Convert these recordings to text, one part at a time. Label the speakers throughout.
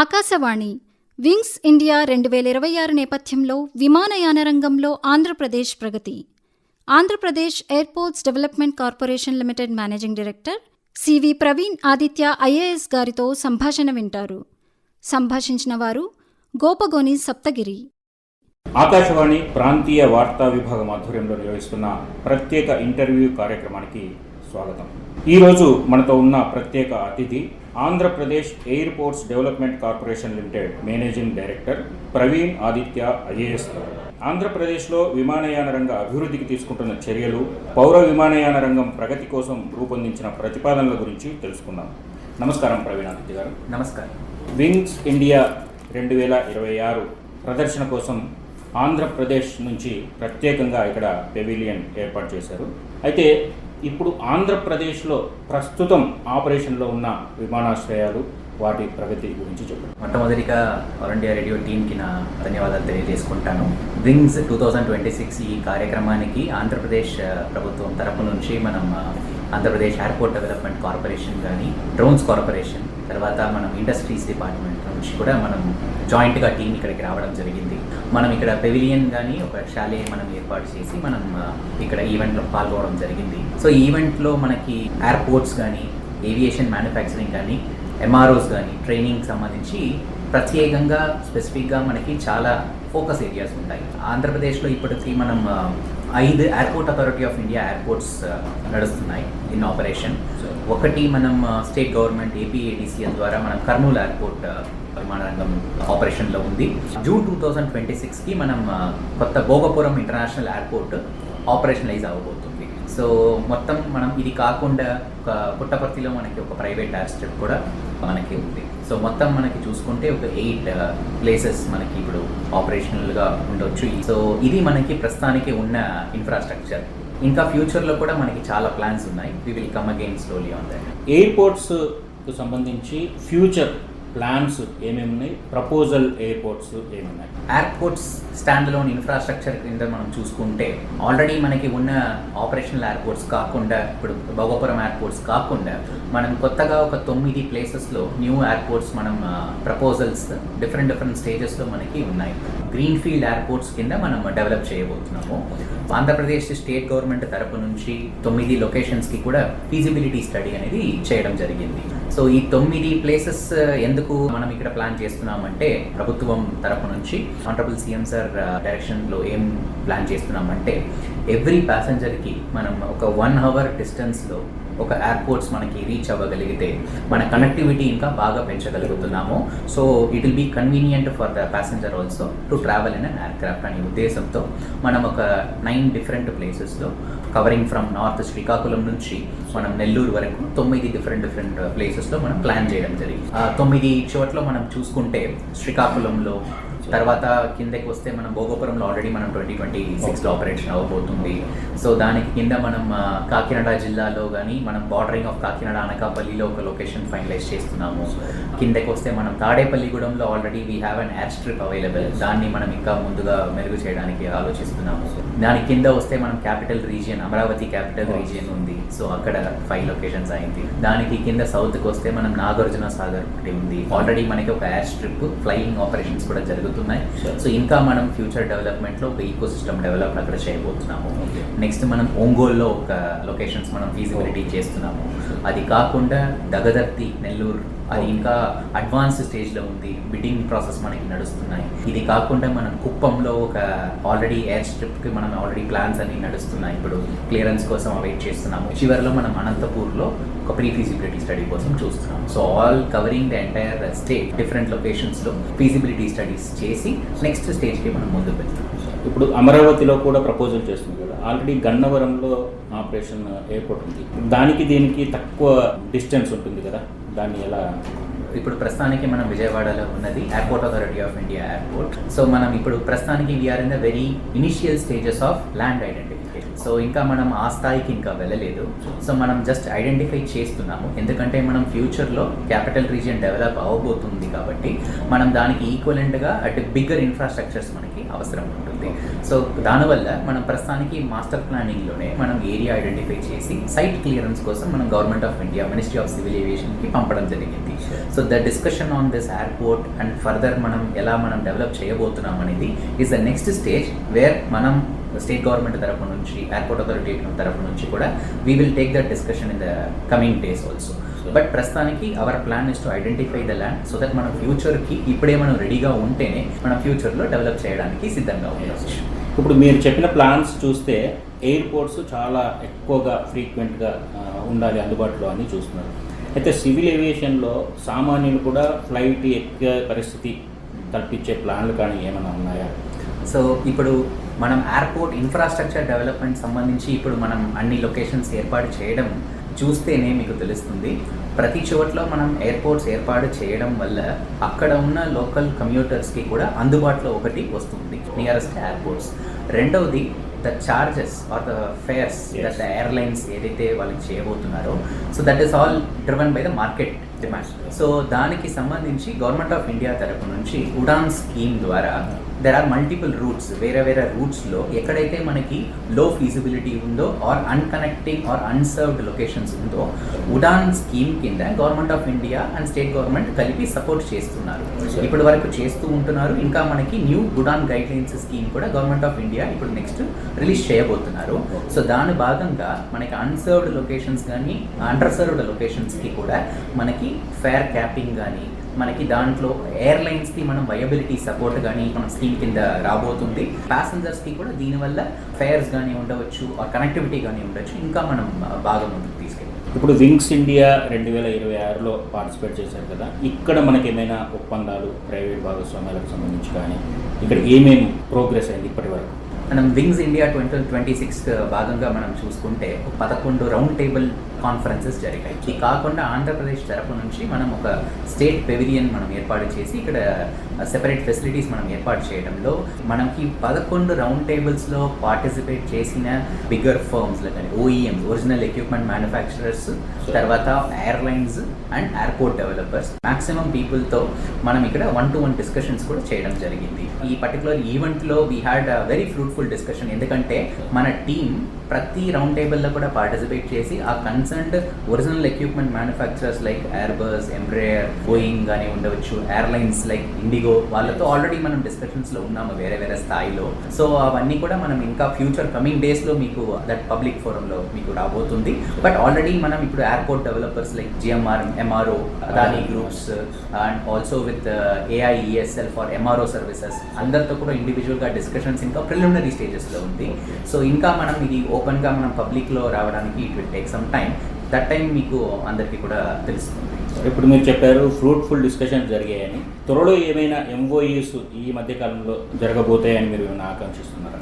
Speaker 1: Akashvani wings India రెండు వేల ఇరవై ఆరు నేపథ్యంలో విమానయాన రంగంలో ఆంధ్రప్రదేశ్ ప్రగతి. Andhra Pradesh airports development corporation limited managing director CV Praveen Aditya IAS గారితో సంభాషణ వింటారు. సంభాషించిన వారు గోపగోని సప్తగిరి.
Speaker 2: ఆకాశవాణి ప్రాంతీయ వార్తా విభాగం ఆధ్వర్యంలో నిర్వహిస్తున్న ప్రత్యేక ఇంటర్వ్యూ కార్యక్రమానికి స్వాగతం. ఈరోజు మనతో ఉన్న ప్రత్యేక అతిథి Andhra Pradesh airports development corporation limited managing director Praveen Aditya IAS గారు ఆంధ్రప్రదేశ్లో విమానయాన రంగ అభివృద్ధికి తీసుకుంటున్న చర్యలు పౌర విమానయాన రంగం ప్రగతి కోసం రూపొందించిన ప్రతిపాదనల గురించి తెలుసుకుందాం. నమస్కారం ప్రవీణ్ ఆదిత్య గారు.
Speaker 3: నమస్కారం.
Speaker 2: వింగ్స్ ఇండియా రెండు వేల ఇరవై ఆరు ప్రదర్శన కోసం ఆంధ్రప్రదేశ్ నుంచి ప్రత్యేకంగా ఇక్కడ పెవిలియన్ ఏర్పాటు చేశారు. అయితే ఇప్పుడు ఆంధ్రప్రదేశ్లో ప్రస్తుతం ఆపరేషన్లో ఉన్న విమానాశ్రయాలు వాటి ప్రగతి గురించి చెప్పండి.
Speaker 3: మొట్టమొదటిగా ఆల్ ఇండియా రేడియో టీంకి నా ధన్యవాదాలు తెలియజేసుకుంటాను. Wings two thousand twenty six ఈ కార్యక్రమానికి ఆంధ్రప్రదేశ్ ప్రభుత్వం తరపు నుంచి మనం ఆంధ్రప్రదేశ్ ఎయిర్పోర్ట్ డెవలప్మెంట్ కార్పొరేషన్ కానీ డ్రోన్స్ కార్పొరేషన్ తర్వాత మనం ఇండస్ట్రీస్ డిపార్ట్మెంట్ నుంచి కూడా మనం జాయింట్గా టీం ఇక్కడికి రావడం జరిగింది. మనం ఇక్కడ పెవిలియన్ కానీ ఒక షాలే మనం ఏర్పాటు చేసి మనం ఇక్కడ ఈవెంట్లో పాల్గొనడం జరిగింది. సో ఈవెంట్లో మనకి ఎయిర్పోర్ట్స్ కానీ ఏవియేషన్ మ్యానుఫ్యాక్చరింగ్ కానీ ఎంఆర్ఓస్ కానీ ట్రైనింగ్ సంబంధించి ప్రత్యేకంగా స్పెసిఫిక్గా మనకి చాలా ఫోకస్ ఏరియాస్ ఉంటాయి. ఆంధ్రప్రదేశ్లో ఇప్పటికీ మనం ఐదు airport authority of India airports నడుస్తున్నాయి ఇన్ ఆపరేషన్. ఒకటి మనం స్టేట్ గవర్నమెంట్ ఏపీఏడిసిఎల్ ద్వారా మనం కర్నూలు ఎయిర్పోర్ట్ ఆ, విమానరంగం ఆపరేషన్లో ఉంది. జూన్ టూ థౌజండ్ ట్వంటీ సిక్స్కి మనం కొత్త భోగపురం ఇంటర్నేషనల్ ఎయిర్పోర్ట్ ఆపరేషనలైజ్ అవ్వబోతుంది సో మొత్తం మనం ఇది కాకుండా ఒక పుట్టపర్తిలో మనకి ఒక ప్రైవేట్ ఎయిర్ కూడా మనకి ఉంది. సో మొత్తం మనకి చూసుకుంటే ఒక ఎయిట్ ప్లేసెస్ మనకి ఇప్పుడు ఆపరేషనల్గా ఉండొచ్చు. సో ఇది మనకి ప్రస్తుతానికి ఉన్న ఇన్ఫ్రాస్ట్రక్చర్. ఇంకా ఫ్యూచర్లో కూడా మనకి చాలా ప్లాన్స్ ఉన్నాయి. We will come again slowly on that
Speaker 2: airports సంబంధించి ఫ్యూచర్ ప్లాన్స్ ఏమేమి ఉన్నాయి? ప్రపోజల్ ఎయిర్పోర్ట్స్ ఏమున్నాయి
Speaker 3: ఎయిర్పోర్ట్స్ స్టాండ్ లోన్ ఇన్ఫ్రాస్ట్రక్చర్ కింద మనం చూసుకుంటే ఆల్రెడీ మనకి ఉన్న ఆపరేషనల్ ఎయిర్పోర్ట్స్ కాకుండా ఇప్పుడు భోగపురం ఎయిర్పోర్ట్స్ కాకుండా మనం కొత్తగా ఒక తొమ్మిది ప్లేసెస్లో న్యూ ఎయిర్పోర్ట్స్ మనం ప్రపోజల్స్ డిఫరెంట్ డిఫరెంట్ స్టేజెస్లో మనకి ఉన్నాయి. గ్రీన్ ఫీల్డ్ ఎయిర్పోర్ట్స్ కింద మనం డెవలప్ చేయబోతున్నాము. ఆంధ్రప్రదేశ్ స్టేట్ గవర్నమెంట్ తరపు నుంచి తొమ్మిది లొకేషన్స్కి కూడా ఫీజిబిలిటీ స్టడీ అనేది చేయడం జరిగింది. సో ఈ తొమ్మిది ప్లేసెస్ ఎందుకు మనం ఇక్కడ ప్లాన్ చేస్తున్నామంటే ప్రభుత్వం తరపు నుంచి ఆనరబుల్ సీఎం సార్ డైరెక్షన్లో ఏం ప్లాన్ చేస్తున్నామంటే ఎవ్రీ ప్యాసింజర్కి మనం ఒక వన్ అవర్ డిస్టెన్స్లో ఒక ఎయిర్పోర్ట్స్ మనకి రీచ్ అవ్వగలిగితే మన కనెక్టివిటీ ఇంకా బాగా పెంచగలుగుతున్నాము. So it will be convenient for the passenger also to travel in an aircraft అనే ఉద్దేశంతో మనం ఒక నైన్ డిఫరెంట్ ప్లేసెస్లో కవరింగ్ ఫ్రమ్ నార్త్ శ్రీకాకుళం నుంచి మనం నెల్లూరు వరకు తొమ్మిది డిఫరెంట్ డిఫరెంట్ ప్లేసెస్లో మనం ప్లాన్ చేయడం జరిగింది. తొమ్మిది చోట్ల మనం చూసుకుంటే శ్రీకాకుళంలో తర్వాత కిందకి వస్తే మనం భోగపురంలో ఆల్రెడీ మనం ట్వంటీ ట్వంటీ సిక్స్లో ఆపరేషన్ అవ్వబోతుంది సో దానికి కింద మనం కాకినాడ జిల్లాలో కానీ మనం బార్డరింగ్ ఆఫ్ కాకినాడ అనకాపల్లిలో ఒక లొకేషన్ ఫైనలైజ్ చేస్తున్నాము. కిందకి వస్తే మనం తాడేపల్లిగూడెంలో already we have an airstrip available దాన్ని మనం ఇంకా ముందుగా మెరుగు చేయడానికి ఆలోచిస్తున్నాము. దాని కింద వస్తే మనం capital region Amaravati capital region ఉంది. సో అక్కడ ఫైవ్ లొకేషన్స్ అయింది. దానికి కింద సౌత్కి వస్తే మనం నాగార్జున సాగర్ ఒకటి ఉంది. ఆల్రెడీ మనకి ఒక ఎయిర్ స్ట్రిప్ ఫ్లయింగ్ ఆపరేషన్స్ కూడా జరుగుతున్నాయి. సో ఇంకా మనం ఫ్యూచర్ డెవలప్మెంట్లో ఒక ఈకో సిస్టమ్ డెవలప్ అక్కడ చేయబోతున్నాము. నెక్స్ట్ మనం ఒంగోలులో ఒక లొకేషన్స్ మనం ఫీజిబిలిటీ చేస్తున్నాము. అది కాకుండా దగదర్తి నెల్లూరు అది ఇంకా అడ్వాన్స్ స్టేజ్లో ఉంది. బిడ్డింగ్ ప్రాసెస్ మనకి నడుస్తున్నాయి. ఇది కాకుండా మనం కుప్పంలో ఒక ఆల్రెడీ ఎయిర్ స్ట్రిప్కి మనం ఆల్రెడీ ప్లాన్స్ అన్ని నడుస్తున్నాయి. ఇప్పుడు క్లియరెన్స్ కోసం వెయిట్ చేస్తున్నాము. చివరిలో మనం అనంతపూర్లో ఒక ప్రీ ఫీజిబిలిటీ స్టడీ కోసం చూస్తున్నాం so all covering the entire state different లొకేషన్స్లో feasibility studies చేసి నెక్స్ట్ స్టేజ్కి మనం ముందుకు వెళ్తాం
Speaker 2: ఇప్పుడు అమరావతిలో కూడా ప్రపోజల్ చేస్తుంది కదా. ఆల్రెడీ గన్నవరంలో ఆపరేషన్ ఎయిర్పోర్ట్ ఉంది. దానికి దీనికి తక్కువ డిస్టెన్స్ ఉంటుంది కదా. దాన్ని ఎలా
Speaker 3: ఇప్పుడు ప్రస్తుతానికి మనం విజయవాడలో ఉన్నది airport authority of India airport so మనం ఇప్పుడు ప్రస్తుతానికి we're in the very initial stages of land identification so ఇంకా మనం ఆ స్థాయికి ఇంకా వెళ్ళలేదు. సో మనం జస్ట్ ఐడెంటిఫై చేస్తున్నాము. ఎందుకంటే మనం ఫ్యూచర్లో క్యాపిటల్ రీజియన్ డెవలప్ అవ్వబోతుంది కాబట్టి మనం దానికి ఈక్వలెంట్గా అట్ బిగ్గర్ ఇన్ఫ్రాస్ట్రక్చర్స్ మనకి అవసరం సో దానివల్ల మనం ప్రస్తుతానికి మాస్టర్ ప్లానింగ్లోనే మనం ఏరియా ఐడెంటిఫై చేసి సైట్ క్లియరెన్స్ కోసం మనం government of India ministry of civil ఏవియేషన్కి పంపడం జరిగింది. So the discussion on this airport and further మనం ఎలా మనం డెవలప్ చేయబోతున్నాం అనేది is the next stage where మనం స్టేట్ గవర్నమెంట్ తరపు నుంచి ఎయిర్పోర్ట్ అథారిటీ తరపు నుంచి కూడా we will take that discussion in the coming days also but ప్రస్తుతానికి our plan is to identify the land so that మనం ఫ్యూచర్కి ఇప్పుడే మనం రెడీగా ఉంటేనే మనం ఫ్యూచర్లో డెవలప్ చేయడానికి సిద్ధంగా ఉండొచ్చు
Speaker 2: ఇప్పుడు మీరు చెప్పిన ప్లాన్స్ చూస్తే ఎయిర్పోర్ట్స్ చాలా ఎక్కువగా ఫ్రీక్వెంట్గా ఉండాలి అందుబాటులో అని చూస్తున్నారు. అయితే సివిల్ ఏవియేషన్లో సామాన్యులు కూడా ఫ్లైట్ ఎక్కే పరిస్థితి కల్పించే ప్లాన్లు కానీ ఏమైనా ఉన్నాయా?
Speaker 3: సో ఇప్పుడు మనం ఎయిర్పోర్ట్ ఇన్ఫ్రాస్ట్రక్చర్ డెవలప్మెంట్ సంబంధించి ఇప్పుడు మనం అన్ని లొకేషన్స్ ఏర్పాటు చేయడం చూస్తేనే మీకు తెలుస్తుంది. ప్రతి చోట్ల మనం ఎయిర్పోర్ట్స్ ఏర్పాటు చేయడం వల్ల అక్కడ ఉన్న లోకల్ కమ్యూటర్స్కి కూడా అందుబాటులో ఒకటి వస్తుంది నియరెస్ట్ ఎయిర్పోర్ట్స్ రెండవది the charges or the fares. That the airlines ఏదైతే వాళ్ళకి చేయబోతున్నారో so that is all driven by the market demand so దానికి సంబంధించి గవర్నమెంట్ ఆఫ్ ఇండియా తరపు నుంచి ఉడాన్ స్కీమ్ ద్వారా దెర్ ఆర్ మల్టిపుల్ రూట్స్ వేరే వేరే రూట్స్లో ఎక్కడైతే మనకి లో ఫీజిబిలిటీ ఉందో or unconnecting or unserved locations ఉందో ఉడాన్ స్కీమ్ కింద government of India and state government కలిపి సపోర్ట్ చేస్తున్నారు. ఇప్పటి వరకు చేస్తూ ఉంటున్నారు. ఇంకా మనకి new Udaan guidelines scheme కూడా గవర్నమెంట్ ఆఫ్ ఇండియా ఇప్పుడు నెక్స్ట్ రిలీజ్ చేయబోతున్నారు. సో దాని భాగంగా మనకి అన్సర్వ్డ్ లొకేషన్స్ కానీ అండర్ సర్వ్డ్ లొకేషన్స్కి కూడా మనకి ఫేర్ క్యాపింగ్ కానీ మనకి దాంట్లో ఎయిర్లైన్స్కి మనం వయబిలిటీ సపోర్ట్ కానీ మన స్కీమ్ కింద రాబోతుంది. ప్యాసింజర్స్కి కూడా దీనివల్ల ఫేర్స్ కానీ ఉండవచ్చు ఆ కనెక్టివిటీ కానీ ఉండొచ్చు. ఇంకా మనం బాగా ముందుకు తీసుకెళ్ళాం
Speaker 2: ఇప్పుడు వింగ్స్ ఇండియా రెండు వేల ఇరవై ఆరులో పార్టిసిపేట్ చేశారు కదా. ఇక్కడ మనకి ఏమైనా ఒప్పందాలు ప్రైవేట్ భాగస్వామ్యాలకు సంబంధించి కానీ ఇక్కడ ఏమేమి ప్రోగ్రెస్ అయింది ఇప్పటి వరకు?
Speaker 3: మనం wings India twenty twenty six భాగంగా మనం చూసుకుంటే పదకొండు రౌండ్ టేబుల్ కాన్ఫరెన్సెస్ జరిగాయి. ఇది కాకుండా ఆంధ్రప్రదేశ్ తరపు నుంచి మనం ఒక స్టేట్ పెవిలియన్ మనం ఏర్పాటు చేసి ఇక్కడ సెపరేట్ ఫెసిలిటీస్ మనం ఏర్పాటు చేయడంలో మనకి పదకొండు రౌండ్ టేబుల్స్లో పార్టిసిపేట్ చేసిన బిగ్గర్ ఫర్మ్స్ కానీ ఓఈఎంస్ ఒరిజినల్ ఎక్విప్మెంట్ మ్యానుఫ్యాక్చరర్స్ తర్వాత airlines and airport developers maximum పీపుల్తో మనం ఇక్కడ వన్ టు వన్ డిస్కషన్స్ కూడా చేయడం జరిగింది. ఈ పర్టికులర్ ఈవెంట్లో we had very fruitful discussion ఎందుకంటే మన టీం ప్రతి రౌండ్ టేబుల్లో కూడా పార్టిసిపేట్ చేసి ఆ concerned original equipment manufacturers like Airbus Embraer Boeing కానీ ఉండవచ్చు ఎయిర్లైన్స్ లైక్ ఇండిగో వాళ్ళతో ఆల్రెడీ మనం డిస్కషన్స్లో ఉన్నాము వేరే వేరే స్థాయిలో. సో అవన్నీ కూడా మనం ఇంకా ఫ్యూచర్ కమింగ్ డేస్లో మీకు దట్ పబ్లిక్ ఫోరంలో మీకు రాబోతుంది. బట్ ఆల్రెడీ మనం ఇప్పుడు airport developers like GMR MRO Adani groups and also with AIESL for MRO services అందరితో కూడా ఇండివిజువల్గా డిస్కషన్స్ ఇంకా ప్రిలిమినరీ స్టేజెస్లో ఉంది. సో ఇంకా మనం ఇది ఓపెన్గా మనం పబ్లిక్లో రావడానికి it will take some time that time మీకు అందరికీ కూడా తెలుస్తుంది.
Speaker 2: ఇప్పుడు మీరు చెప్పారు ఫ్రూట్ఫుల్ డిస్కషన్స్ జరిగాయని. త్వరలో ఏమైనా ఎంఓయూస్ ఈ మధ్య కాలంలో జరగబోతాయని మీరు ఏమైనా ఆకాంక్షిస్తున్నారా?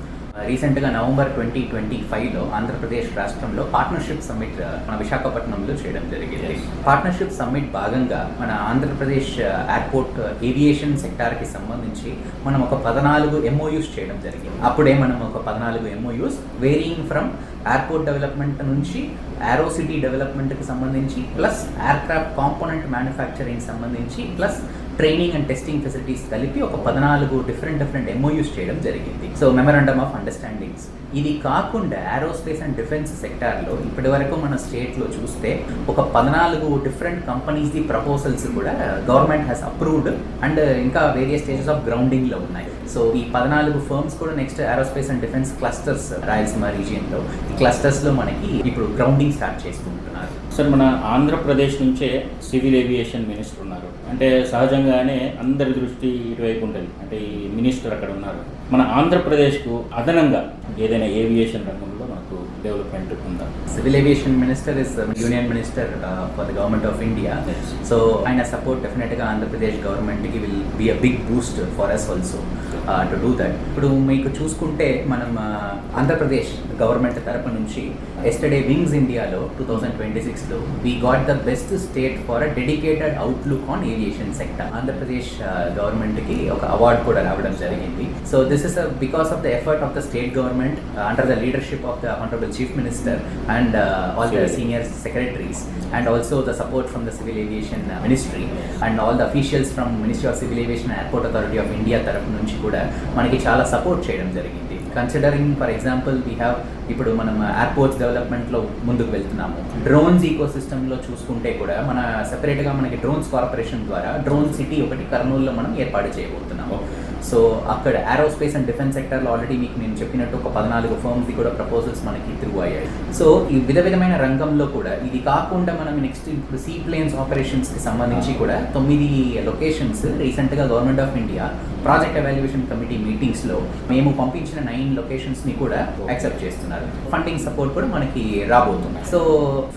Speaker 3: రీసెంట్గా నవంబర్ ట్వంటీ ట్వంటీ ఫైవ్లో ఆంధ్రప్రదేశ్ రాష్ట్రంలో పార్ట్నర్షిప్ సమ్మిట్ మన విశాఖపట్నంలో చేయడం జరిగింది. పార్ట్నర్షిప్ సమ్మిట్ భాగంగా మన ఆంధ్రప్రదేశ్ ఎయిర్పోర్ట్ ఏవియేషన్ సెక్టార్కి సంబంధించి మనం ఒక పద్నాలుగు ఎంఓయూస్ చేయడం జరిగింది. అప్పుడే మనం ఒక పద్నాలుగు MoUs varying from airport development నుంచి ఏరోసిటీ డెవలప్మెంట్కి సంబంధించి ప్లస్ ఎయిర్క్రాఫ్ట్ కాంపోనెంట్ మ్యానుఫ్యాక్చరింగ్ సంబంధించి plus training and testing facilities కలిపి ఒక పద్నాలుగు డిఫరెంట్ డిఫరెంట్ ఎంఓయూస్ చేయడం జరిగింది. సో మెమరాండమ్ ఆఫ్ అండర్స్టాండింగ్స్ ఇది కాకుండా ఏరోస్పేస్ అండ్ డిఫెన్స్ సెక్టార్లో ఇప్పటి వరకు మన స్టేట్లో చూస్తే ఒక పద్నాలుగు డిఫరెంట్ కంపెనీస్ది ప్రపోజల్స్ కూడా గవర్నమెంట్ హ్యాస్ అప్రూవ్డ్ అండ్ ఇంకా వేరియస్ స్టేజెస్ ఆఫ్ గ్రౌండింగ్లో ఉన్నాయి. సో ఈ పద్నాలుగు ఫర్మ్స్ కూడా next aerospace and defence clusters Rayalaseema రీజియన్లో ఈ క్లస్టర్స్లో మనకి ఇప్పుడు గ్రౌండింగ్ స్టార్ట్ చేసుకుంటున్నారు
Speaker 2: సార్ మన ఆంధ్రప్రదేశ్ నుంచే సివిల్ ఏవియేషన్ మినిస్టర్ ఉన్నారు. అంటే సహజంగానే అందరి దృష్టి ఇటువైపు ఉంటుంది. అంటే ఈ మినిస్టర్ అక్కడ ఉన్నారు. మన ఆంధ్రప్రదేశ్కు అదనంగా ఏదైనా ఏవియేషన్ రంగంలో మనకు డెవలప్మెంట్ ఉందా
Speaker 3: civil aviation minister is union minister for the government of India
Speaker 2: Yes.
Speaker 3: So ఆయన సపోర్ట్ డెఫినెట్గా ఆంధ్రప్రదేశ్ గవర్నమెంట్కి will be a big boost for us also to do that ఇప్పుడు మీకు చూసుకుంటే మనం uh, ఆంధ్రప్రదేశ్ గవర్నమెంట్ తరపు నుంచి ఎస్టర్డే వింగ్స్ ఇండియాలో టూ థౌజండ్ ట్వంటీ సిక్స్లో we got the best state for a dedicated outlook on aviation sector Andhra Pradesh గవర్నమెంట్కి ఒక అవార్డు కూడా రావడం జరిగింది. So this is because of the effort of the state government under the leadership of the honourable chief minister
Speaker 2: and
Speaker 3: all the senior secretaries and also the support from the civil aviation ministry and all the officials from ministry of civil aviation airport authority of India తరఫు నుంచి కూడా మనకి చాలా support చేయడం జరిగింది considering for example we have ఇప్పుడు మనం airports డెవలప్మెంట్లో ముందుకు వెళ్తున్నాము డ్రోన్స్ ఈకో సిస్టమ్లో చూసుకుంటే కూడా మన సెపరేట్గా మనకి డ్రోన్స్ కార్పొరేషన్ ద్వారా డ్రోన్ సిటీ ఒకటి కర్నూలులో మనం ఏర్పాటు చేయబోతున్నాము సో అక్కడ ఏరోస్పేస్ అండ్ డిఫెన్స్ సెక్టర్లో ఆల్రెడీ మీకు నేను చెప్పినట్టు ఒక పద్నాలుగు ఫర్మ్స్ది కూడా ప్రపోజల్స్ మనకి త్రూ అయ్యాయి. సో ఈ విధ విధమైన రంగంలో కూడా ఇది కాకుండా మనం నెక్స్ట్ ఇప్పుడు సీ ప్లేన్స్ ఆపరేషన్స్కి సంబంధించి కూడా తొమ్మిది లొకేషన్స్ రీసెంట్గా government of India project evaluation committee మీటింగ్స్లో మేము పంపించిన నైన్ లొకేషన్స్ని కూడా యాక్సెప్ట్ చేస్తున్నారు. ఫండింగ్ సపోర్ట్ కూడా మనకి రాబోతుంది. సో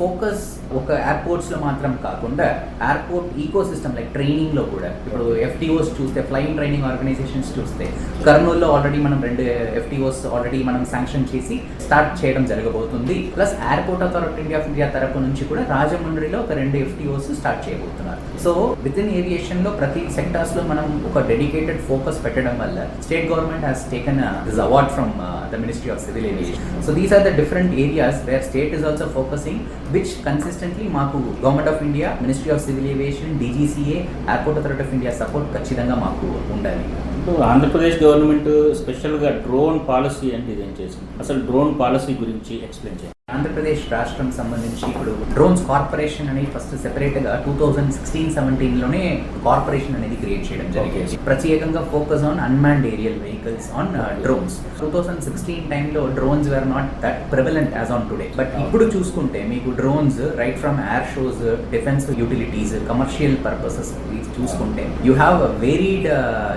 Speaker 3: ఫోకస్ ఒక ఎయిర్పోర్ట్స్లో మాత్రం కాకుండా ఎయిర్పోర్ట్ ఈకో సిస్టమ్ లైక్ ట్రైనింగ్లో కూడా. ఇప్పుడు ఎఫ్టీఓస్ చూస్తే ఫ్లయింగ్ ట్రైనింగ్ ఆర్గనైజేషన్స్ చూస్తే కర్నూలులో ఆల్రెడీ మనం రెండు ఎఫ్టీఓస్ ఆల్రెడీ మనం శాంక్షన్ చేసి స్టార్ట్ చేయడం జరగబోతుంది. Plus airport authority of India తరపు నుంచి కూడా రాజమండ్రిలో ఒక రెండు ఎఫ్టీఓస్ స్టార్ట్ చేయబోతున్నారు. సో విత్ ఇన్ ఏవియేషన్లో ప్రతి సెక్టార్స్లో మనం ఒక డెడికేటెడ్ ఫోకస్ ఫోకస్ పెట్టడం వల్ల state government has taken this award from the ministry of civil aviation so these are the different areas where state is also focusing which consistently మాకు government of India ministry of civil aviation DGCA airport authority of India support ఖచ్చితంగా మాకు ఉండాలి.
Speaker 2: ఇప్పుడు Andhra Pradesh government స్పెషల్గా drone policy అంటే ఇదేం చేసింది? అసలు డ్రోన్ పాలసీ గురించి ఎక్స్ప్లెయిన్ చేయండి.
Speaker 3: ఆంధ్రప్రదేశ్ రాష్ట్రం సంబంధించి ఇప్పుడు డ్రోన్స్ కార్పొరేషన్ అనేది ఫస్ట్ సెపరేట్గా టూ థౌజండ్ సిక్స్టీన్ సెవెంటీన్లోనే కార్పొరేషన్ అనేది క్రియేట్ చేయడం జరిగింది. ప్రత్యేకంగా focus on unmanned aerial vehicles on drones two thousand sixteen టైంలో drones were not that prevalent as on today but ఇప్పుడు చూసుకుంటే మీకు drones right from air shows defence utilities commercial purposes చూసుకుంటే you have varied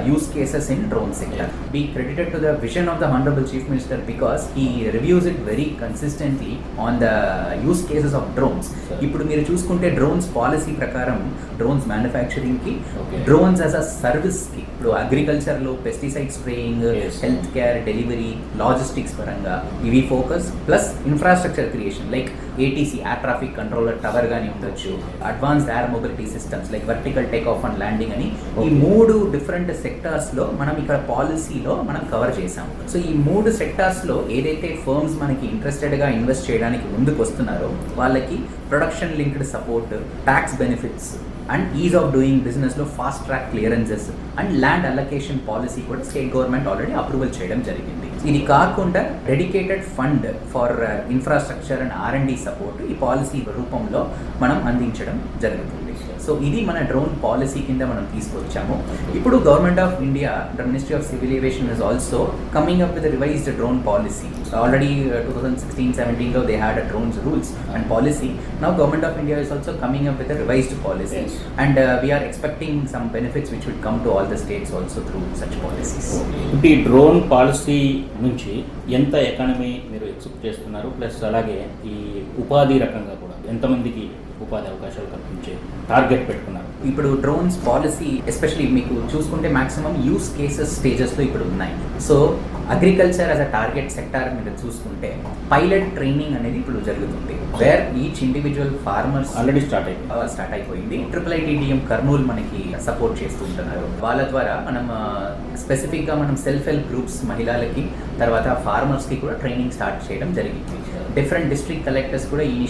Speaker 3: use cases in drone sector be credited to the vision of the honourable chief minister because he reviews it very consistently on the use cases of drones ఇప్పుడు మీరు చూసుకుంటే drones policy ప్రకారం drones మ్యానుఫ్యాక్చరింగ్కి
Speaker 2: Okay.
Speaker 3: Drones as a సర్వీస్కి ఇప్పుడు అగ్రికల్చర్లో pesticide spraying. Health care delivery logistics పరంగా ఇవి focus plus infrastructure creation like ATC air traffic controller tower కానీ ఉండొచ్చు. Advanced air mobility systems like vertical take off and landing అని ఈ. మూడు డిఫరెంట్ సెక్టార్స్లో మనం ఇక్కడ పాలసీలో మనం కవర్ చేసాం సో ఈ మూడు సెక్టార్స్లో ఏదైతే ఫర్మ్స్ మనకి ఇంట్రెస్టెడ్గా ఇన్వెస్ట్ చేయడానికి ముందుకు వస్తున్నారో వాళ్ళకి production linked support tax benefits and ease of doing బిజినెస్లో fast track clearances and land allocation policy కూడా స్టేట్ గవర్నమెంట్ ఆల్రెడీ అప్రూవల్ చేయడం జరిగింది. ఇది కాకుండా dedicated fund for infrastructure and R and D support ఈ పాలసీ రూపంలో మనం అందించడం జరుగుతుంది. సో ఇది మన డ్రోన్ పాలసీ కింద మనం తీసుకొచ్చాము. ఇప్పుడు government of India ministry of civil aviation is also coming up with revised drone policy already two thousand sixteen సెవెంటీన్లో they had drones rules and policy now government of India is also coming up with revised policy. And we are expecting some benefits which would come to all the states also through such policies
Speaker 2: ఇప్పుడు ఈ drone policy నుంచి ఎంత economy మీరు except చేస్తున్నారు? Plus అలాగే ఈ ఉపాధి రకంగా కూడా ఎంతమందికి ఉపాధి అవకాశాలు కల్పించే టార్గెట్ పెట్టుకున్నారు.
Speaker 3: ఇప్పుడు డ్రోన్స్ పాలసీ ఎస్పెషలీ మీకు చూసుకుంటే మాక్సిమం యూస్ కేసెస్ స్టేజెస్లో ఇప్పుడు ఉన్నాయి. So agriculture as a target sector మీరు చూసుకుంటే పైలట్ ట్రైనింగ్ అనేది ఇప్పుడు జరుగుతుంది. Where each individual farmers
Speaker 2: already start అయిపోయింది.
Speaker 3: స్టార్ట్ అయిపోయింది. ట్రిపుల్ ఐటీడీఎం కర్నూలు మనకి సపోర్ట్ చేస్తూ ఉంటున్నారు. వాళ్ళ ద్వారా మనం స్పెసిఫిక్గా మనం సెల్ఫ్ హెల్ప్ గ్రూప్స్ మహిళలకి తర్వాత ఫార్మర్స్కి కూడా ట్రైనింగ్ స్టార్ట్ చేయడం జరిగింది. డిఫరెంట్ డిస్ట్రిక్ట్ కలెక్టర్స్ కూడా ఈ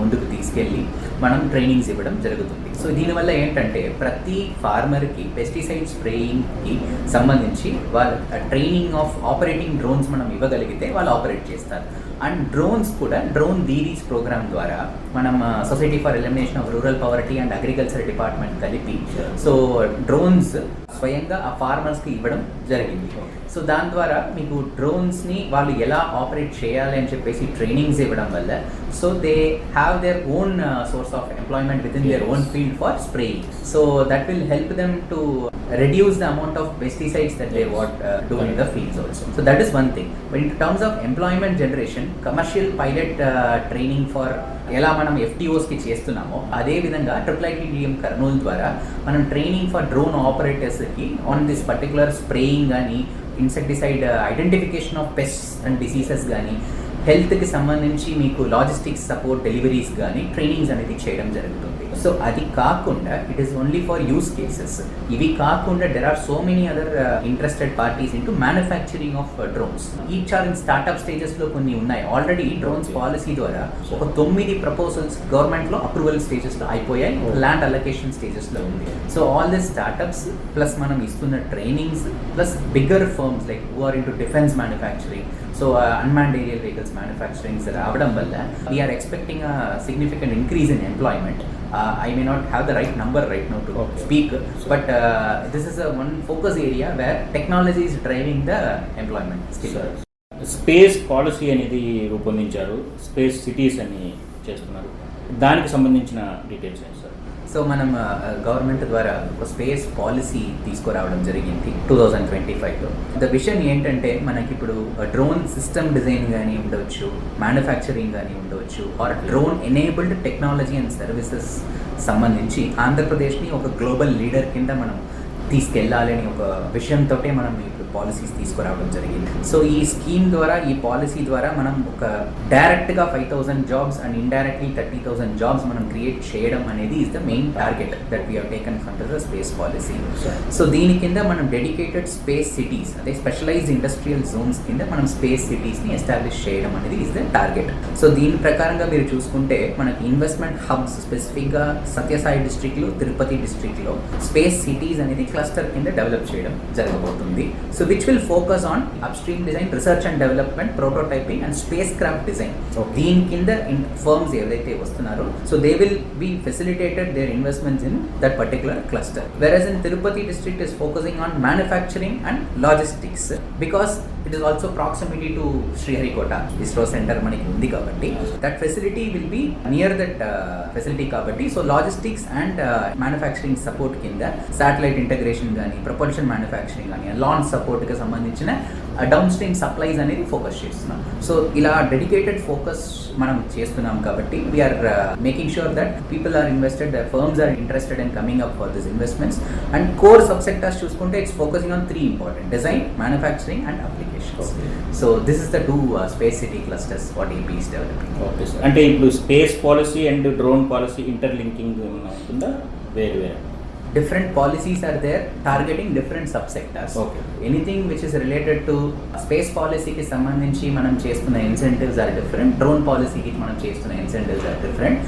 Speaker 3: ముందుకు తీసుకెళ్ళి మనం ట్రైనింగ్స్ ఇవ్వడం జరుగుతుంది. సో దీనివల్ల ఏంటంటే ప్రతి ఫార్మర్కి పెస్టిసైడ్ స్ప్రేయింగ్కి సంబంధించి వాళ్ళ ట్రైనింగ్ ఆఫ్ ఆపరేటింగ్ డ్రోన్స్ మనం ఇవ్వగలిగితే వాళ్ళు ఆపరేట్ చేస్తారు. అండ్ డ్రోన్స్ కూడా డ్రోన్ దీరీస్ ప్రోగ్రామ్ ద్వారా మనం society for elimination of rural poverty and agriculture department కలిపి సో డ్రోన్స్ స్వయంగా ఆ ఫార్మర్స్కి ఇవ్వడం జరిగింది. సో దాని ద్వారా మీకు డ్రోన్స్ని వాళ్ళు ఎలా ఆపరేట్ చేయాలి అని చెప్పేసి ట్రైనింగ్స్ ఇవ్వడం వల్ల so they have their own source of employment with in their own field for spraying so that will help them to reduce the amount of pesticides that they what uh, do in the fields also. So that is one thing. But in terms of employment generation, commercial pilot uh, training for ఎలా మనం ఎఫ్టీఓస్కి చేస్తున్నామో అదేవిధంగా triple ITDM Kurnool ద్వారా మనం training for drone ఆపరేటర్స్కి on this particular spraying కానీ insecticide identification of pests and diseases కానీ హెల్త్కి సంబంధించి మీకు లాజిస్టిక్స్ సపోర్ట్ డెలివరీస్ కానీ ట్రైనింగ్స్ అనేది చేయడం జరుగుతుంది. సో అది కాకుండా it is only for use cases ఇవి కాకుండా there are so many other interested parties into manufacturing of drones each are in startup స్టేజెస్లో కొన్ని ఉన్నాయి. ఆల్రెడీ డ్రోన్స్ పాలసీ ద్వారా ఒక తొమ్మిది ప్రపోజల్స్ గవర్నమెంట్లో అప్రూవల్ స్టేజెస్లో అయిపోయాయి. ల్యాండ్ అలొకేషన్ స్టేజెస్లో ఉంది. So all this startups plus మనం ఇస్తున్న trainings plus bigger firms like who are in to defence manufacturing so unmanned aerial vehicles manufacturing రావడం వల్ల we are expecting significant increase in employment I may not have the right number right now to
Speaker 2: Okay.
Speaker 3: Speak but this is one focus area where technology is driving the employment skill
Speaker 2: space policy అనేది రూపొందించారు. Space cities అని చేస్తున్నారు. దానికి సంబంధించిన details ఏంటి sir
Speaker 3: so మనం government ద్వారా ఒక స్పేస్ పాలసీ తీసుకురావడం జరిగింది టూ థౌజండ్ ట్వంటీ ఫైవ్లో. ద విషన్ ఏంటంటే మనకి ఇప్పుడు డ్రోన్ సిస్టమ్ డిజైన్ కానీ ఉండవచ్చు మ్యానుఫ్యాక్చరింగ్ కానీ ఉండవచ్చు or drone enabled technology and services సంబంధించి ఆంధ్రప్రదేశ్ని ఒక గ్లోబల్ లీడర్ కింద మనం తీసుకెళ్ళాలని ఒక విషయంతో మనం పాలసీస్ తీసుకురావడం జరిగింది. సో ఈ స్కీమ్ ద్వారా ఈ పాలసీ ద్వారా మనం ఒక డైరెక్ట్గా five thousand jobs and indirectly thirty thousand jobs మనం క్రియేట్ చేయడం అనేది is the main target that we taken from the space policy so దీని కింద మనం డెడికేటెడ్ స్పేస్ సిటీస్ అదే స్పెషలైజ్డ్ ఇండస్ట్రియల్ జోన్స్ కింద మనం స్పేస్ సిటీస్ని ఎస్టాబ్లిష్ చేయడం అనేది ఇస్ ద టార్గెట్ సో దీని ప్రకారంగా మీరు చూసుకుంటే మనకి ఇన్వెస్ట్మెంట్ హబ్స్ స్పెసిఫిక్గా సత్యసాయి డిస్ట్రిక్ట్లో తిరుపతి డిస్ట్రిక్ట్లో స్పేస్ సిటీస్ అనేది క్లస్టర్ కింద డెవలప్ చేయడం జరగబోతుంది. So which will focus on upstream design research and development prototyping and space craft design
Speaker 2: Okay.
Speaker 3: దీని కింద ఫర్మ్స్ ఏవైతే వస్తున్నారో so they will be facilitated their investments in that particular cluster whereas in Tirupati district is focusing on manufacturing and logistics because it is also proximity to Sriharikota ISRO centre మనకి ఉంది కాబట్టి. That facility will be near that facility కాబట్టి. So logistics and manufacturing support కింద satellite integration కానీ propulsion manufacturing కానీ launch సపోర్ట్కి సంబంధించిన down stream supplies అనేది ఫోకస్ చేస్తున్నాం. సో ఇలా డెడికేటెడ్ ఫోకస్ మనం చేస్తున్నాం కాబట్టి we are making sure that people are invested firms are interested and coming up for this investments and core subsectors చూసుకుంటే it's focusing on three important design manufacturing and apply so this is the two space city clusters what AP is developing
Speaker 2: okay sir అంటే ఇప్పుడు space policy and drone policy ఏమైనా ఉంటుందా? వేరు వేరే.
Speaker 3: Different policies are there targeting different subsectors.
Speaker 2: Okay.
Speaker 3: Anything which is related to space పాలసీకి సంబంధించి మనం చేస్తున్న ఇన్సెంటివ్స్ ఆర్ డిఫరెంట్ డ్రోన్ పాలసీకి మనం చేస్తున్న incentives are different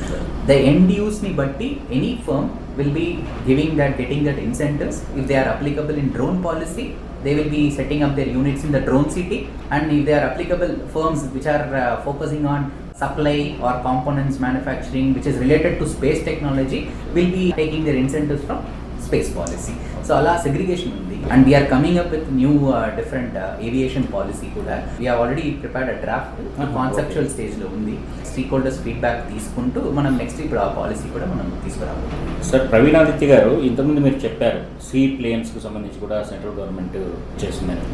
Speaker 3: the end బట్టి any firm will be giving that getting that incentives if they are applicable in drone policy they will be setting up their units in the drone city and if they are applicable firms which are uh, focusing on supply or components manufacturing which is related to space technology will be taking their incentives from space policy so allah segregation and we are coming up with new different aviation policy కూడా. We are already prepared a draft conceptual. స్టేజ్లో ఉంది. Stake holders feedback తీసుకుంటూ మనం next ఇప్పుడు ఆ policy కూడా మనం తీసుకురాబోతున్నాం.
Speaker 2: Sir Praveenaditya గారు ఇంతకుముందు మీరు చెప్పారు సీ ప్లేన్స్కి సంబంధించి కూడా సెంట్రల్ గవర్నమెంట్ చేస్తుందని.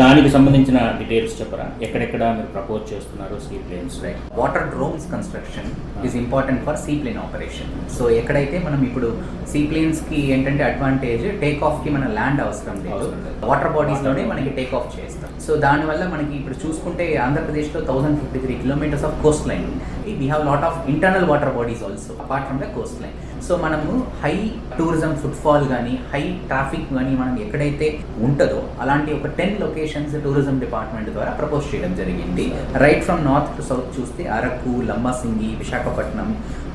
Speaker 2: దానికి సంబంధించిన డీటెయిల్స్ చెప్పరా? ఎక్కడెక్కడ మీరు ప్రపోజ్ చేస్తున్నారు seaplanes
Speaker 3: right water drones construction is important for seaplane operation so ఎక్కడైతే మనం ఇప్పుడు సీ ప్లేన్స్కి ఏంటంటే అడ్వాంటేజ్ టేక్ ఆఫ్కి మన ల్యాండ్ అవసరం
Speaker 2: అవసరం లేదు.
Speaker 3: వాటర్ బాడీస్లోనే మనకి టేక్ ఆఫ్ చేస్తాం. సో దానివల్ల మనకి ఇప్పుడు చూసుకుంటే ఆంధ్రప్రదేశ్లో thousand fifty three kilometres of coastline ఉంది we have lot of internal water bodies also apart from the coastline so మనము హై టూరిజం ఫుట్ఫాల్ కానీ హై ట్రాఫిక్ కానీ మనం ఎక్కడైతే ఉంటుందో అలాంటి ఒక టెన్ లొకేషన్స్ టూరిజం డిపార్ట్మెంట్ ద్వారా ప్రపోజ్ చేయడం జరిగింది. Right from north to south చూస్తే Araku Lambasingi Visakhapatnam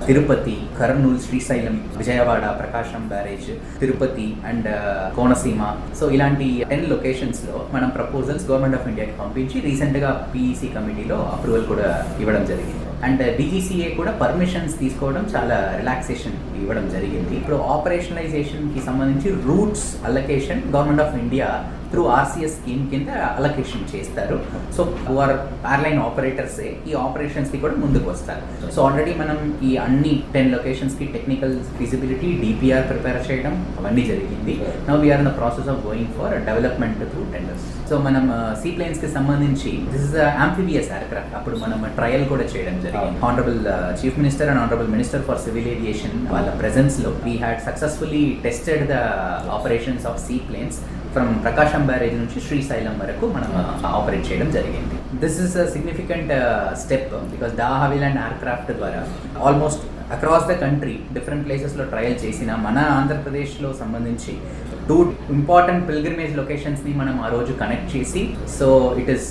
Speaker 3: Tirupati Kurnool Srisailam Vijayawada Prakasam barrage Tirupati and uh, Konaseema. So ఇలాంటి టెన్ లొకేషన్స్లో మనం ప్రపోజల్స్ గవర్నమెంట్ ఆఫ్ ఇండియాకి పంపించి రీసెంట్గా పిఈసి కమిటీలో అప్రూవల్ కూడా ఇవ్వడం జరిగింది. అండ్ డిజిసిఏ కూడా పర్మిషన్స్ తీసుకోవడం చాలా రిలాక్సేషన్ ఇవ్వడం జరిగింది. ఇప్పుడు ఆపరేషనలైజేషన్కి సంబంధించి routes allocation government of India through RCS scheme కింద అలొకేషన్ చేస్తారు. సో ఆర్ ఎయిర్లైన్ ఆపరేటర్స్ ఈ ఆపరేషన్స్కి కూడా ముందుకు వస్తారు. సో ఆల్రెడీ మనం ఈ అన్ని టెన్ లొకేషన్స్కి టెక్నికల్ ఫిజిబిలిటీ డిపిఆర్ ప్రిపేర్ చేయడం అవన్నీ జరిగింది. Now we are in the process of going for development through tenders so మనం సీ ప్లేన్స్కి సంబంధించి దిస్ ఇస్ ఆంఫిబియస్ ఎయిర్క్రాఫ్ట్ అప్పుడు మనం ట్రయల్ కూడా చేయడం జరిగింది. Honourable chief minister and honourable minister for civil aviation వాళ్ళ ప్రెజెన్స్లో we had successfully tested the operations of seaplanes from Prakasam barrage నుంచి శ్రీశైలం వరకు మనం ఆపరేట్ చేయడం జరిగింది. This is a significant step because de Havilland aircraft ద్వారా almost across the country different ప్లేసెస్లో trial చేసిన మన ఆంధ్రప్రదేశ్లో సంబంధించి టూ ఇంపార్టెంట్ పిల్గ్రిమేజ్ లొకేషన్స్ని మనం ఆ రోజు కనెక్ట్ చేసి so it is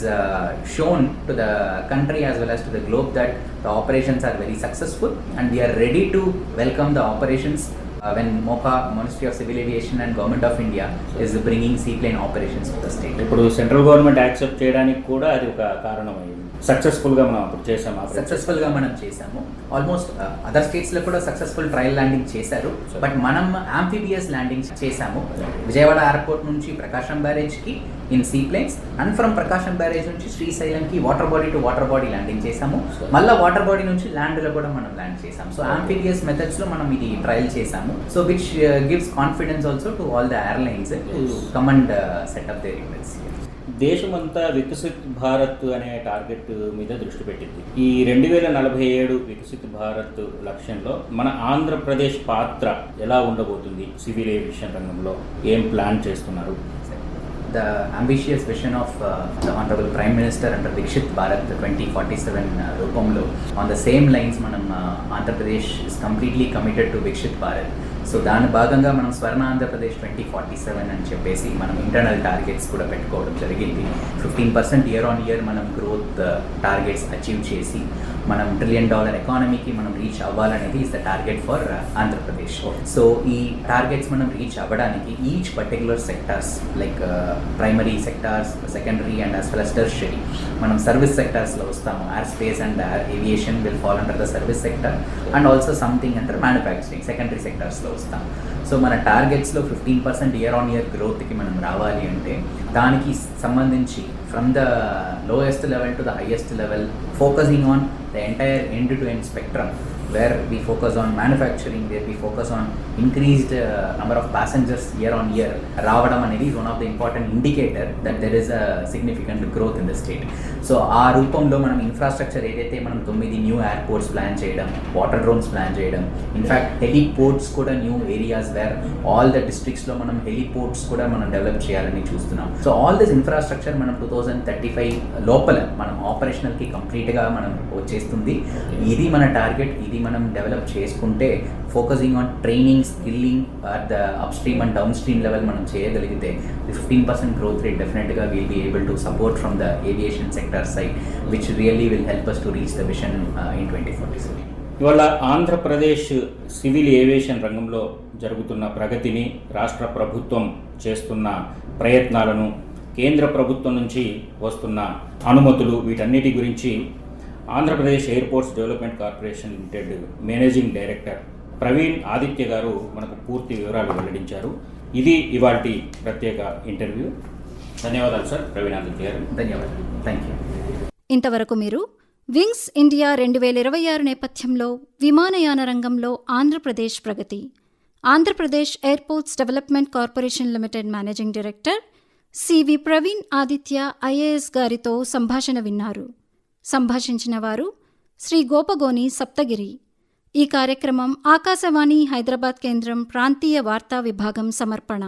Speaker 3: shown to the country as well as to the globe that the operations are very successful and we are ready to welcome the operations when MOPA, Ministry of Civil Aviation and Government of India is bringing seaplane operations to the state.
Speaker 2: ఇప్పుడు central government accept చేయడానికి కూడా అది ఒక కారణమైంది సక్సెస్ఫుల్గా మనం అప్పుడు చేసాం ఆ
Speaker 3: సక్సెస్ఫుల్గా మనం చేసాము ఆల్మోస్ట్ అదర్ స్టేట్స్లో కూడా సక్సెస్ఫుల్ ట్రయల్ ల్యాండింగ్ చేశారు. బట్ మనం ఆంఫిబియస్ ల్యాండింగ్ చేశాము. విజయవాడ ఎయిర్పోర్ట్ నుంచి Prakasam బ్యారేజ్కి in seaplanes and from Prakasam barrage నుంచి శ్రీశైలం కి water body to water body landing చేసాము మళ్ళీ వాటర్ బాడీ నుంచి ల్యాండ్లో కూడా మనం ల్యాండ్ చేసాము సో ఆంఫిబియస్ మెథడ్స్లో మనం ఇది ట్రయల్ చేసాము so which gives confidence also to all the airlines to come and set up their units
Speaker 2: దేశమంతా వికసిత్ భారత్ అనే టార్గెట్ మీద దృష్టి పెట్టింది. ఈ రెండు వేల నలభై ఏడు వికసిత్ భారత్ లక్ష్యంలో మన ఆంధ్రప్రదేశ్ పాత్ర ఎలా ఉండబోతుంది సివిల్ ఏవియేషన్ రంగంలో? ఏం ప్లాన్ చేస్తున్నారు?
Speaker 3: The ambitious vision of the honourable prime minister and Viksit Bharat twenty forty seven రూపంలో ఆన్ ద సేమ్ లైన్స్ మనం Andhra Pradesh is completely committed to Viksit Bharat so దాని భాగంగా మనం Swarna Andhra Pradesh twenty forty seven అని చెప్పేసి మనం ఇంటర్నల్ టార్గెట్స్ కూడా పెట్టుకోవడం జరిగింది. Fifteen percent year on year మనం గ్రోత్ టార్గెట్స్ అచీవ్ చేసి మనం ట్రిలియన్ డాలర్ ఎకానమీకి మనం రీచ్ అవ్వాలనేది is the target for Andhra Pradesh. So ఈ టార్గెట్స్ మనం రీచ్ అవ్వడానికి each particular sectors like primary sectors secondary and as well as tertiary మనం సర్వీస్ సెక్టార్స్లో వస్తాము. Air space and aviation will fall under the service sector and also something under manufacturing secondary సెక్టార్స్లో వస్తాం. So మన టార్గెట్స్లో fifteen percent year on year గ్రోత్కి మనం రావాలి అంటే దానికి సంబంధించి from the lowest level to the highest level focusing on the entire end to end spectrum where we focus on manufacturing, where we focus on increased uh, number of passengers year on year. రావడం అనేది is one of the important indicator that there is a significant growth in the state. So ఆ రూపంలో మనం infrastructure ఏదైతే మనం తొమ్మిది new airports plan చేయడం water drones plan చేయడం ఇన్ఫ్యాక్ట్ హెలిపోర్ట్స్ కూడా new areas where all the డిస్ట్రిక్ట్స్లో మనం హెలిపోర్ట్స్ కూడా మనం డెవలప్ చేయాలని చూస్తున్నాం సో ఆల్ దిస్ ఇన్ఫ్రాస్ట్రక్చర్ మనం టూ థౌజండ్ థర్టీ ఫైవ్ లోపల మనం ఆపరేషనల్కి కంప్లీట్గా మనం వచ్చేస్తుంది ఇది మన టార్గెట్ ఇది మనం డెవలప్ చేసుకుంటే focusing on training skilling at the up stream and down stream level మనం చేయగలిగితే ఫిఫ్టీన్ పర్సెంట్ గ్రోత్ రేట్ డెఫినెట్గా will be able to support from the aviation sector side which really will help us to reach the vision in twenty forty seven
Speaker 2: ఇవాళ Andhra Pradesh civil aviation రంగంలో జరుగుతున్న ప్రగతిని రాష్ట్ర ప్రభుత్వం చేస్తున్న ప్రయత్నాలను కేంద్ర ప్రభుత్వం నుంచి వస్తున్న అనుమతులు వీటన్నిటి గురించి Andhra Pradesh airports development corporation limited managing director Praveen Aditya garu మనకు పూర్తి వివరాలు వెల్లడించారు. ఇది ఇవాల్టి ప్రత్యేక ఇంటర్వ్యూ. ధన్యవాదాలు సార్ ప్రవీణ్ ఆదిత్య గారు.
Speaker 3: ధన్యవాదాలు. థ్యాంక్ యూ
Speaker 1: ఇంతవరకు మీరు వింగ్స్ ఇండియా రెండు వేల ఇరవై ఆరు నేపథ్యంలో విమానయాన రంగంలో ఆంధ్రప్రదేశ్ ప్రగతి. Andhra Pradesh airports development corporation limited managing director CV Praveen Aditya IAS గారితో సంభాషణ విన్నారు. సంభాషించిన వారు శ్రీ గోపగోని సప్తగిరి. ఈ కార్యక్రమం ఆకాశవాణి హైదరాబాద్ కేంద్రం ప్రాంతీయ వార్తా విభాగం సమర్పణ.